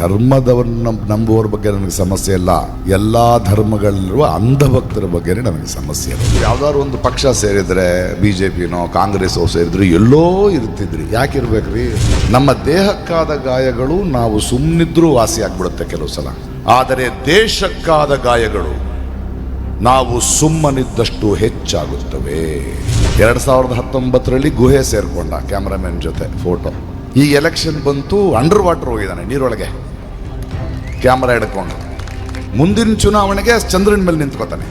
ಧರ್ಮದವನ್ನ ನಂಬುವವ್ರ ಬಗ್ಗೆ ನನಗೆ ಸಮಸ್ಯೆ ಇಲ್ಲ. ಎಲ್ಲಾ ಧರ್ಮಗಳಲ್ಲಿರುವ ಅಂಧಭಕ್ತರ ಬಗ್ಗೆ ನನಗೆ ಸಮಸ್ಯೆ ಇಲ್ಲ. ಯಾವ್ದಾದ್ರು ಒಂದು ಪಕ್ಷ ಸೇರಿದ್ರೆ, ಬಿಜೆಪಿನೋ, ಕಾಂಗ್ರೆಸ್ಸೋ ಸೇರಿದ್ರು ಎಲ್ಲೋ ಇರ್ತಿದ್ರಿ. ಯಾಕೆ ಇರ್ಬೇಕ್ರಿ ನಮ್ಮ ದೇಹಕ್ಕಾದ ಗಾಯಗಳು ನಾವು ಸುಮ್ಮನಿದ್ರೂ ವಾಸಿ ಆಗ್ಬಿಡುತ್ತೆ ಕೆಲವು ಸಲ. ಆದರೆ ದೇಶಕ್ಕಾದ ಗಾಯಗಳು ನಾವು ಸುಮ್ಮನಿದ್ದಷ್ಟು ಹೆಚ್ಚಾಗುತ್ತವೆ. ಎರಡು ಸಾವಿರದ ಹತ್ತೊಂಬತ್ತರಲ್ಲಿ ಗುಹೆ ಸೇರಿಕೊಂಡ ಕ್ಯಾಮ್ರಾಮನ್ ಜೊತೆ ಫೋಟೋ ಈ ಎಲೆಕ್ಷನ್ ಬಂತು ಅಂಡರ್ ವಾಟರ್ ಹೋಗಿದ್ದಾನೆ ನೀರೊಳಗೆ. ಕ್ಯಾಮ್ರಾ ಹಿಡ್ಕೊಂಡು. ಮುಂದಿನ ಚುನಾವಣೆಗೆ ಚಂದ್ರನ ಮೇಲೆ ನಿಂತ್ಕೋತಾನೆ.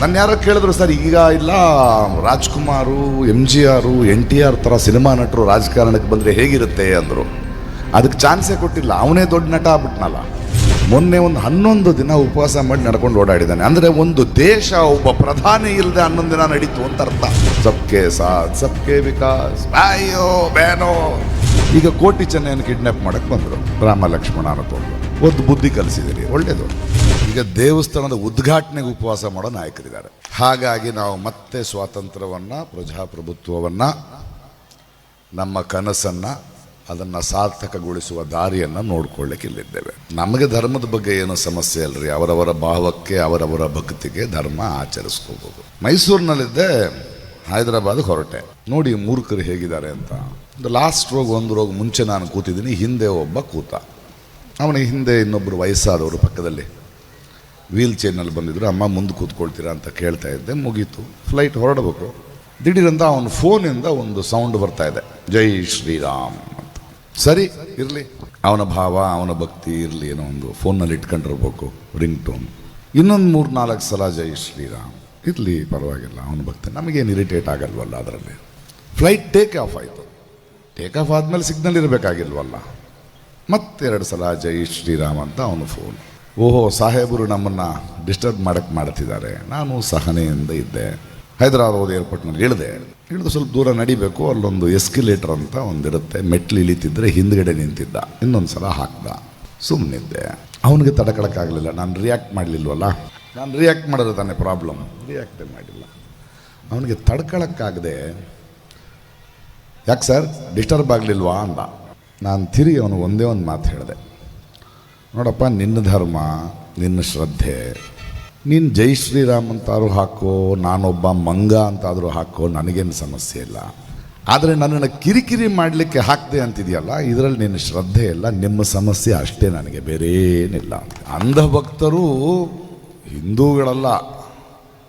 ನನ್ನ ಯಾರೋ ಕೇಳಿದ್ರು, ಸರ್, ಈಗ ಇಲ್ಲ, Rajkumar M G R N T R ಥರ ಸಿನಿಮಾ ನಟರು ರಾಜಕಾರಣಕ್ಕೆ ಬಂದರೆ ಹೇಗಿರುತ್ತೆ? ಅಂದರು. ಅದಕ್ಕೆ ಚಾನ್ಸೇ ಕೊಟ್ಟಿಲ್ಲ. ಅವನೇ ದೊಡ್ಡ ನಟ ಆಗ್ಬಿಟ್ನಲ್ಲ. ಮೊನ್ನೆ ಒಂದು ಹನ್ನೊಂದು ದಿನ ಉಪವಾಸ ಮಾಡಿ ನಡ್ಕೊಂಡು ಓಡಾಡಿದ್ದಾನೆ ಅಂದರೆ ಒಂದು ದೇಶ, ಒಬ್ಬ ಪ್ರಧಾನಿ ಇಲ್ಲದೆ ಹನ್ನೊಂದು ದಿನ ನಡೀತು ಅಂತ ಅರ್ಥ. ಸಬ್ಕೆ ಸಾತ್ ಸಬ್ಕೆ ವಿಕಾಸ್, ಬಾಯೋ ಬೇನೋ ಈಗ ಕೋಟಿ ಚೆನ್ನೈಯನ್ನು ಕಿಡ್ನಾಪ್ ಮಾಡಕ್ಕೆ ಬಂದರು. ರಾಮ ಲಕ್ಷ್ಮಣ ಅನ್ಕೊಂಡು ಒಂದು ಬುದ್ಧಿ ಕಲಿಸಿದಿರಿ. ಒಳ್ಳೆಯದು ಈಗ ದೇವಸ್ಥಾನದ ಉದ್ಘಾಟನೆಗೆ ಉಪವಾಸ ಮಾಡೋ ನಾಯಕರಿದ್ದಾರೆ. ಹಾಗಾಗಿ ನಾವು ಮತ್ತೆ ಸ್ವಾತಂತ್ರ್ಯವನ್ನು, ಪ್ರಜಾಪ್ರಭುತ್ವವನ್ನು, ನಮ್ಮ ಕನಸನ್ನು, ಅದನ್ನು ಸಾರ್ಥಕಗೊಳಿಸುವ ದಾರಿಯನ್ನು ನೋಡ್ಕೊಳ್ಳಿಕ್ಕೆ ಇಲ್ಲಿದ್ದೇವೆ. ನಮಗೆ ಧರ್ಮದ ಬಗ್ಗೆ ಏನು ಸಮಸ್ಯೆ ಅಲ್ಲರಿ ಅವರವರ ಭಾವಕ್ಕೆ, ಅವರವರ ಭಕ್ತಿಗೆ ಧರ್ಮ ಆಚರಿಸ್ಕೋಬೋದು. ಮೈಸೂರಿನಲ್ಲಿದ್ದೆ ಹೈದರಾಬಾದ್ ಹೊರಟೆ. ನೋಡಿ ಮೂರ್ಖರು ಹೇಗಿದ್ದಾರೆ ಅಂತ. ಲಾಸ್ಟ್ ರೋಗ್ ಒಂದು ರೋಗ ಮುಂಚೆ ನಾನು ಕೂತಿದ್ದೀನಿ, ಹಿಂದೆ ಒಬ್ಬ ಕೂತ. ಅವನಿಗೆ ಹಿಂದೆ ಇನ್ನೊಬ್ಬರು ವಯಸ್ಸಾದವರು ಪಕ್ಕದಲ್ಲಿ ವೀಲ್ ಚೇರ್ನಲ್ಲಿ ಬಂದಿದ್ದರು ಅಮ್ಮ, ಮುಂದೆ ಕೂತ್ಕೊಳ್ತೀರಾ ಅಂತ ಕೇಳ್ತಾ ಇದ್ದೆ, ಮುಗೀತು. ಫ್ಲೈಟ್ ಹೊರಡಬೇಕು. ದಿಢೀರಂತ ಅವನ ಫೋನಿಂದ ಒಂದು ಸೌಂಡ್ ಬರ್ತಾ ಇದೆ, ಜೈ ಶ್ರೀರಾಮ್ ಅಂತ. ಸರಿ, ಇರಲಿ. ಅವನ ಭಾವ, ಅವನ ಭಕ್ತಿ, ಇರಲಿ ಏನೋ ಒಂದು ಫೋನಲ್ಲಿ ಇಟ್ಕೊಂಡಿರ್ಬೇಕು ರಿಂಗ್ ಟೋನ್ ಇನ್ನೊಂದು ಮೂರು ನಾಲ್ಕು ಸಲ ಜೈ ಶ್ರೀರಾಮ್. ಇರಲಿ, ಪರವಾಗಿಲ್ಲ, ಅವನ ಭಕ್ತಿ. ನಮಗೇನು ಇರಿಟೇಟ್ ಆಗಲ್ವಲ್ಲ ಅದರಲ್ಲಿ? ಫ್ಲೈಟ್ ಟೇಕ್ ಆಫ್ ಆಯಿತು. ಟೇಕ್ ಆಫ್ ಆದಮೇಲೆ ಸಿಗ್ನಲ್ ಇರಬೇಕಾಗಿಲ್ವಲ್ಲ? ಮತ್ತೆರಡು ಸಲ ಜೈ ಶ್ರೀರಾಮ್ ಅಂತ ಅವನು ಫೋನ್ ಓಹೋ, ಸಾಹೇಬರು ನಮ್ಮನ್ನು ಡಿಸ್ಟರ್ಬ್ ಮಾಡಕ್ಕೆ ಮಾಡ್ತಿದ್ದಾರೆ. ನಾನು ಸಹನೆಯಿಂದ ಇದ್ದೆ. ಹೈದರಾಬಾದ್ ಏರ್ಪೋರ್ಟ್ನಲ್ಲಿ ಇಳಿದೆ. ಇಳಿದು ಸ್ವಲ್ಪ ದೂರ ನಡಿಬೇಕು, ಅಲ್ಲೊಂದು ಎಸ್ಕಿಲೇಟರ್ ಅಂತ ಒಂದಿರುತ್ತೆ. ಮೆಟ್ಲು ಇಳಿತಿದ್ರೆ ಹಿಂದ್ಗಡೆ ನಿಂತಿದ್ದ. ಇನ್ನೊಂದು ಸಲ ಹಾಕ್ದ. ಸುಮ್ಮನಿದ್ದೆ ಅವನಿಗೆ ತಡ್ಕೊಳಕ್ಕಾಗಲಿಲ್ಲ. ನಾನು ರಿಯಾಕ್ಟ್ ಮಾಡಲಿಲ್ವಲ್ಲ? ನಾನು ರಿಯಾಕ್ಟ್ ಮಾಡಿದ್ರೆ ತಾನೇ ಪ್ರಾಬ್ಲಮ್ ರಿಯಾಕ್ಟೇ ಮಾಡಿಲ್ಲ. ಅವನಿಗೆ ತಡ್ಕೊಳಕ್ಕಾಗದೆ, ಯಾಕೆ ಸರ್ ಡಿಸ್ಟರ್ಬ್ ಆಗಲಿಲ್ವಾ ಅಂದ. ನಾನು ತಿರುಗಿ ಅವನು ಒಂದೇ ಒಂದು ಮಾತು ಹೇಳಿದೆ. ನೋಡಪ್ಪ, ನಿನ್ನ ಧರ್ಮ, ನಿನ್ನ ಶ್ರದ್ಧೆ, ನೀನು ಜೈ ಶ್ರೀರಾಮ್ ಅಂತಾದ್ರೂ ಹಾಕೋ, ನಾನೊಬ್ಬ ಮಂಗ ಅಂತಾದರೂ ಹಾಕೋ, ನನಗೇನು ಸಮಸ್ಯೆ ಇಲ್ಲ. ಆದರೆ ನನ್ನನ್ನು ಕಿರಿಕಿರಿ ಮಾಡಲಿಕ್ಕೆ ಹಾಕ್ದೆ ಅಂತಿದೆಯಲ್ಲ, ಇದರಲ್ಲಿ ನಿನ್ನ ಶ್ರದ್ಧೆ ಇಲ್ಲ, ನಿಮ್ಮ ಸಮಸ್ಯೆ ಅಷ್ಟೇ ನನಗೆ, ಬೇರೆ ಏನಿಲ್ಲ ಅಂಧಭಕ್ತರು ಹಿಂದೂಗಳಲ್ಲ,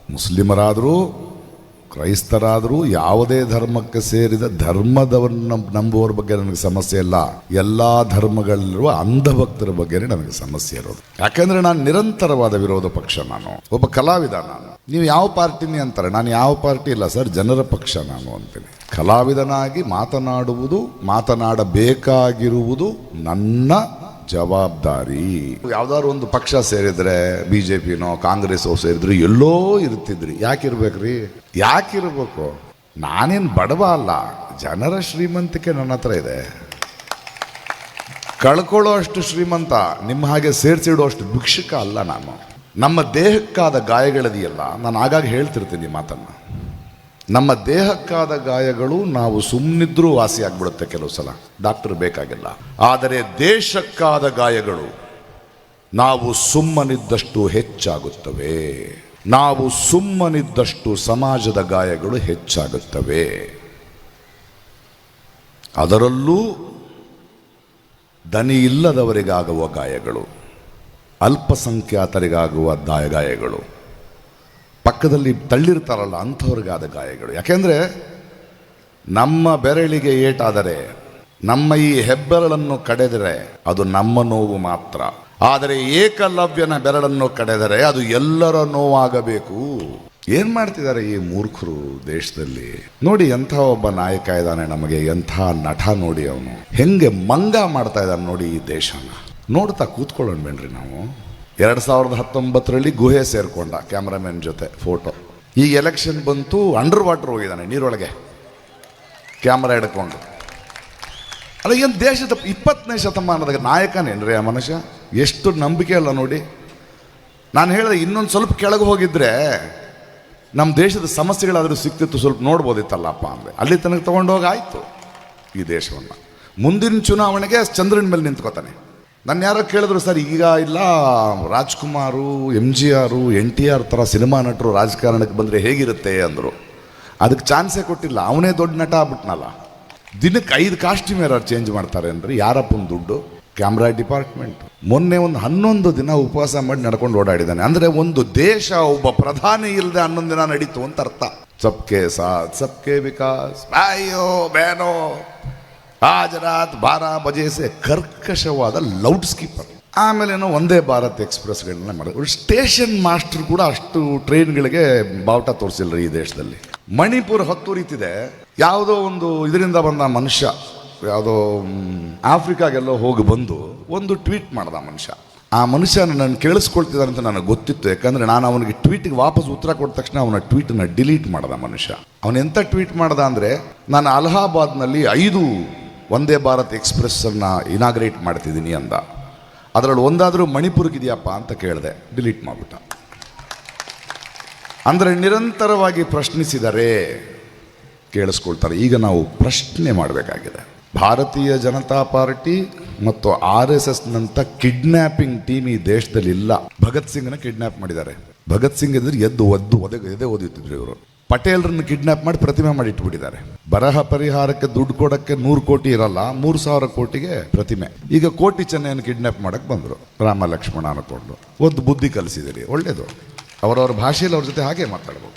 ಮುಸ್ಲಿಮರಾದರೂ ಕ್ರೈಸ್ತರಾದರೂ ಯಾವುದೇ ಧರ್ಮಕ್ಕೆ ಸೇರಿದ ಧರ್ಮದವರನ್ನು ನಂಬುವವ್ರ ಬಗ್ಗೆ ನನಗೆ ಸಮಸ್ಯೆ ಇಲ್ಲ. ಎಲ್ಲ ಧರ್ಮಗಳಲ್ಲಿರುವ ಅಂಧಭಕ್ತರ ಬಗ್ಗೆನೇ ನನಗೆ ಸಮಸ್ಯೆ ಇರೋದು. ಯಾಕೆಂದರೆ ನಾನು ನಿರಂತರವಾದ ವಿರೋಧ ಪಕ್ಷ ನಾನು. ಒಬ್ಬ ಕಲಾವಿದ ನಾನು. ನೀವು ಯಾವ ಪಾರ್ಟಿನಿ ಅಂತಾರೆ? ನಾನು ಯಾವ ಪಾರ್ಟಿ ಇಲ್ಲ ಸರ್, ಜನರ ಪಕ್ಷ ನಾನು ಅಂತೀನಿ. ಕಲಾವಿದನಾಗಿ ಮಾತನಾಡುವುದು, ಮಾತನಾಡಬೇಕಾಗಿರುವುದು ನನ್ನ ಜವಾಬ್ದಾರಿ. ಯಾವ್ದಾದ್ರು ಒಂದು ಪಕ್ಷ ಸೇರಿದ್ರೆ ಬಿಜೆಪಿನೋ ಕಾಂಗ್ರೆಸ್ಸೋ ಸೇರಿದ್ರು ಎಲ್ಲೋ ಇರ್ತಿದ್ರಿ. ಯಾಕಿರ್ಬೇಕ್ರಿ? ಯಾಕಿರ್ಬೇಕು? ನಾನೇನು ಬಡವ ಅಲ್ಲ. ಜನರ ಶ್ರೀಮಂತಿಕೆ ನನ್ನ ಹತ್ರ ಇದೆ. ಕಳ್ಕೊಳ್ಳೋ ಅಷ್ಟು ಶ್ರೀಮಂತ ನಿಮ್ಮ ಹಾಗೆ ಸೇರಿಸಿಡೋ ಅಷ್ಟು ಭಿಕ್ಷುಕ ಅಲ್ಲ ನಾನು. ನಮ್ಮ ದೇಹಕ್ಕಾದ ಗಾಯಗಳಿದೆಯಲ್ಲ, ನಾನು ಆಗಾಗ ಹೇಳ್ತಿರ್ತೀನಿ ಮಾತನ್ನು. ನಮ್ಮ ದೇಹಕ್ಕಾದ ಗಾಯಗಳು ನಾವು ಸುಮ್ಮನಿದ್ರೂ ವಾಸಿ ಆಗ್ಬಿಡುತ್ತೆ ಕೆಲವು ಸಲ. ಡಾಕ್ಟರ್ ಬೇಕಾಗಿಲ್ಲ. ಆದರೆ ದೇಶಕ್ಕಾದ ಗಾಯಗಳು ನಾವು ಸುಮ್ಮನಿದ್ದಷ್ಟು ಹೆಚ್ಚಾಗುತ್ತವೆ. ನಾವು ಸುಮ್ಮನಿದ್ದಷ್ಟು ಸಮಾಜದ ಗಾಯಗಳು ಹೆಚ್ಚಾಗುತ್ತವೆ. ಅದರಲ್ಲೂ ದನಿ ಇಲ್ಲದವರಿಗಾಗುವ ಗಾಯಗಳು, ಅಲ್ಪಸಂಖ್ಯಾತರಿಗಾಗುವ ದಾಯ ಗಾಯಗಳು ಪಕ್ಕದಲ್ಲಿ ತಳ್ಳಿರ್ತಾರಲ್ಲ ಅಂಥವ್ರಿಗಾದ ಗಾಯಗಳು. ಯಾಕೆಂದರೆ ನಮ್ಮ ಬೆರಳಿಗೆ ಏಟಾದರೆ, ನಮ್ಮ ಈ ಹೆಬ್ಬೆರಳನ್ನು ಕಡೆದರೆ ಅದು ನಮ್ಮ ನೋವು ಮಾತ್ರ. ಆದರೆ ಏಕಲವ್ಯನ ಬೆರಳನ್ನು ಕಡೆದರೆ ಅದು ಎಲ್ಲರ ನೋವಾಗಬೇಕು. ಏನು ಮಾಡ್ತಿದ್ದಾರೆ ಈ ಮೂರ್ಖರು ದೇಶದಲ್ಲಿ? ನೋಡಿ, ಎಂಥ ಒಬ್ಬ ನಾಯಕ ಇದ್ದಾನೆ ನಮಗೆ, ಎಂಥ ನಟ ನೋಡಿ ಅವನು. ಹೆಂಗೆ ಮಂಗ ಮಾಡ್ತಾ ಇದ್ದಾನೆ ನೋಡಿ ಈ ದೇಶನ. ನೋಡ್ತಾ ಕೂತ್ಕೊಳ್ಳೋಣ ಬೇಡ್ರಿ ನಾವು. ಎರಡು ಸಾವಿರದ ಹತ್ತೊಂಬತ್ತರಲ್ಲಿ ಗುಹೆ ಸೇರಿಕೊಂಡ ಕ್ಯಾಮ್ರಾಮನ್ ಜೊತೆ ಫೋಟೋ. ಈ ಎಲೆಕ್ಷನ್ ಬಂತು ಅಂಡರ್ ವಾಟರ್ ಹೋಗಿದ್ದಾನೆ, ನೀರೊಳಗೆ. ಕ್ಯಾಮ್ರಾ ಹಿಡ್ಕೊಂಡು. ಅಲ್ಲ, ಏನು ದೇಶದ ಇಪ್ಪತ್ತನೇ ಶತಮಾನದ ನಾಯಕನೇನ್ರಿ ಆ ಮನುಷ್ಯ? ಎಷ್ಟು ನಂಬಿಕೆ ಅಲ್ಲ ನೋಡಿ. ನಾನು ಹೇಳಿದೆ, ಇನ್ನೊಂದು ಸ್ವಲ್ಪ ಕೆಳಗೆ ಹೋಗಿದ್ರೆ ನಮ್ಮ ದೇಶದ ಸಮಸ್ಯೆಗಳಾದರೂ ಸಿಕ್ತಿತ್ತು, ಸ್ವಲ್ಪ ನೋಡ್ಬೋದಿತ್ತಲ್ಲಪ್ಪ ಅಂದರೆ. ಅಲ್ಲಿ ತನಕ ತೊಗೊಂಡೋಗಿ ಆಯಿತು ಈ ದೇಶವನ್ನು. ಮುಂದಿನ ಚುನಾವಣೆಗೆ ಚಂದ್ರನ ಮೇಲೆ ನಿಂತ್ಕೋತಾನೆ. ನನ್ನ ಯಾರೋ ಕೇಳಿದ್ರು, ಸರ್, ಈಗ ಇಲ್ಲ, Rajkumar M G R N T R ಥರ ಸಿನಿಮಾ ನಟರು ರಾಜಕಾರಣಕ್ಕೆ ಬಂದರೆ ಹೇಗಿರುತ್ತೆ? ಅಂದರು. ಅದಕ್ಕೆ ಚಾನ್ಸೇ ಕೊಟ್ಟಿಲ್ಲ. ಅವನೇ ದೊಡ್ಡ ನಟ ಆಗ್ಬಿಟ್ನಲ್ಲ. ದಿನಕ್ಕೆ ಐದು ಕಾಸ್ಟ್ಯೂಮ್ ಯಾರು ಚೇಂಜ್ ಮಾಡ್ತಾರೆ ಅಂದ್ರೆ ಯಾರಪ್ಪನ ದುಡ್ಡು? Camera department. ಮೊನ್ನೆ ಒಂದು ಹನ್ನೊಂದು ದಿನ ಉಪವಾಸ ಮಾಡಿ ನಡ್ಕೊಂಡು ಓಡಾಡಿದ್ದಾನೆ. ಅಂದರೆ ಒಂದು ದೇಶ, ಒಬ್ಬ ಪ್ರಧಾನಿ ಇಲ್ಲದೆ ಹನ್ನೊಂದು ದಿನ ನಡೀತು ಅಂತ ಅರ್ಥ. ಸಬ್ಕೆ ಸಾಥ್, ಸಬ್ಕೆ ವಿಕಾಸ್, ಬಾಯೋ ಬೇನೋ. ಆಜ್ ರಾತ್ ಬಾರಾ ಬಜೆಸೆ ಕರ್ಕಶವಾದ ಲೌಡ್ ಸ್ಕೀಪರ್ ಆಮೇಲೆ ಏನೋ ಒಂದೇ ಭಾರತ್ ಎಕ್ಸ್ಪ್ರೆಸ್ಗಳನ್ನ ಮಾಡಿದ್ರು ಸ್ಟೇಷನ್ ಮಾಸ್ಟರ್ ಕೂಡ ಅಷ್ಟು ಟ್ರೈನ್ಗಳಿಗೆ ಬಾವುಟ ತೋರಿಸಿಲ್ಲ ಈ ದೇಶದಲ್ಲಿ. ಮಣಿಪುರ ಹೊತ್ತುರಿತಿದೆ ಯಾವುದೋ ಒಂದು ಇದರಿಂದ ಬಂದ ಮನುಷ್ಯ, ಯಾವುದೋ ಆಫ್ರಿಕಾಗೆಲ್ಲ ಹೋಗಿ ಬಂದು ಒಂದು ಟ್ವೀಟ್ ಮಾಡ್ದ ಮನುಷ್ಯ. ಆ ಮನುಷ್ಯ ನನ್ನ ಕೇಳಿಸ್ಕೊಳ್ತಿದ್ದಾರೆ ಅಂತ ನನಗೆ ಗೊತ್ತಿತ್ತು. ಯಾಕಂದ್ರೆ ನಾನು ಅವನಿಗೆ ಟ್ವೀಟ್ಗೆ ವಾಪಸ್ ಉತ್ತರ ಕೊಟ್ಟ ತಕ್ಷಣ ಅವನ ಟ್ವೀಟನ್ನು ಡಿಲೀಟ್ ಮಾಡ್ದ ಮನುಷ್ಯ. ಅವನು ಎಂತ ಟ್ವೀಟ್ ಮಾಡ್ದ ಅಂದರೆ, ನಾನು ಅಲಹಾಬಾದ್ನಲ್ಲಿ ಐದು ಒಂದೇ ಭಾರತ್ ಎಕ್ಸ್ಪ್ರೆಸ್ಸನ್ನು ಇನಾಗ್ರೇಟ್ ಮಾಡ್ತಿದ್ದೀನಿ ಅಂದ. ಅದರಲ್ಲಿ ಒಂದಾದರೂ ಮಣಿಪುರ್ಗಿದೆಯಪ್ಪ ಅಂತ ಕೇಳಿದೆ ಡಿಲೀಟ್ ಮಾಡಿಬಿಟ್ಟ. ಅಂದರೆ ನಿರಂತರವಾಗಿ ಪ್ರಶ್ನಿಸಿದರೆ ಕೇಳಿಸ್ಕೊಳ್ತಾರೆ, ಈಗ ನಾವು ಪ್ರಶ್ನೆ ಮಾಡಬೇಕಾಗಿದೆ. ಭಾರತೀಯ ಜನತಾ ಪಾರ್ಟಿ ಮತ್ತು ಆರ್ ಎಸ್ ಎಸ್ನಂಥ ಕಿಡ್ನ್ಯಾಪಿಂಗ್ ಟೀಮ್ ಈ ದೇಶದಲ್ಲಿ ಇಲ್ಲ ಭಗತ್ ಸಿಂಗ್ನ ಕಿಡ್ನ್ಯಾಪ್ ಮಾಡಿದ್ದಾರೆ. ಭಗತ್ ಸಿಂಗ್ ಇದ್ರೆ ಎದ್ದು ಒದ್ದು ಒದೆ ಎದೆ ಓದಿತ್ತಿದ್ರು ಇವರು. ಪಟೇಲ್ರನ್ನು ಕಿಡ್ನಾಪ್ ಮಾಡಿ ಪ್ರತಿಮೆ ಮಾಡಿ ಇಟ್ಬಿಟ್ಟಿದ್ದಾರೆ. ಬರಹ ಪರಿಹಾರಕ್ಕೆ ದುಡ್ಡು ಕೊಡಕ್ಕೆ ನೂರು ಕೋಟಿ ಇರಲ್ಲ, ಮೂರು ಸಾವಿರ ಕೋಟಿಗೆ ಪ್ರತಿಮೆ. ಈಗ ಕೋಟಿ ಚೆನ್ನೈಯನ್ನು ಕಿಡ್ನಾಪ್ ಮಾಡಕ್ಕೆ ಬಂದರು, ರಾಮ ಲಕ್ಷ್ಮಣ ಅನ್ಕೊಂಡು ಒಂದು ಬುದ್ಧಿ ಕಲಿಸಿದಿರಿ, ಒಳ್ಳೇದು. ಅವರವ್ರ ಭಾಷೆಯಲ್ಲಿ ಅವ್ರ ಜೊತೆ ಹಾಗೆ ಮಾತಾಡ್ಬೇಕು.